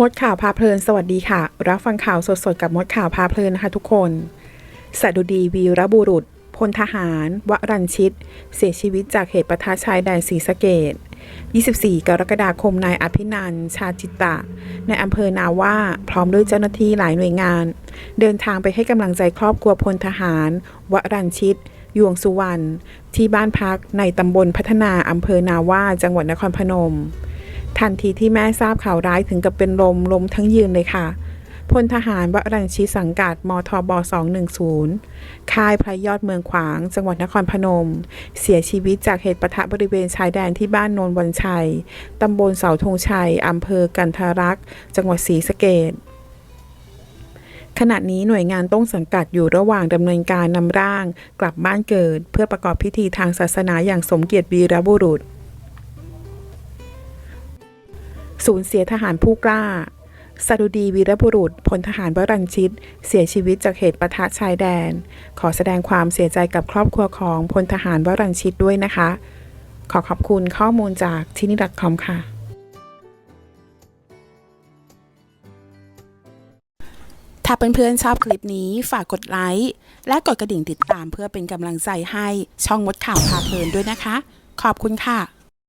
มดข่าวพาเพลินสวัสดีค่ะ รับฟังข่าวสดๆกับมดข่าวพาเพลินนะคะทุกคนสดุดีวีรบุรุษ พลทหาร วรัญชิต เสียชีวิตจากเหตุประทะชายแดนศรีสะเกด24 กรกฎาคมนายอภินันชาจิตตะในอำเภอนาว่าพร้อมด้วยเจ้าหน้าที่หลายหน่วยงาน เดินทางไปให้กำลังใจครอบครัวพลทหาร วรัญชิตยวงสุวรรณที่บ้านพักในตำบลพัฒนาอำเภอนาว่าจังหวัดนครพนม ทันทีที่แม่ทราบข่าวร้ายถึงกับเป็นลมล้มทั้งยืนเลยค่ะพลทหารวรัญชีสังกัดมทบ 210 ค่ายพระยอดเมืองขวาง จังหวัดนครพนม เสียชีวิตจากเหตุปะทะบริเวณชายแดนที่บ้านโนนวันชัย ตำบลเสาธงชัย อำเภอกันทารักษ์จังหวัดศรีสะเกษขณะนี้หน่วยงานต้นสังกัดอยู่ระหว่างดำเนินการนำร่าง กลับบ้านเกิด เพื่อประกอบพิธีทางศาสนาอย่างสมเกียรติวีรบุรุษ สูญเสียทหารผู้กล้าสดุดีวีรบุรุษพลทหารวรัญชิต เสียชีวิตจากเหตุปะทะชายแดน ขอแสดงความเสียใจกับครอบครัวของพลทหารวรัญชิตด้วยนะคะ ขอขอบคุณข้อมูลจากที่นี่ .com ค่ะ ถ้าเพื่อนๆชอบคลิปนี้ฝากกดไลค์ และกดกระดิ่งติดตามเพื่อเป็นกำลังใจให้ช่องมดข่าวพาเพลินด้วยนะคะ ขอบคุณค่ะ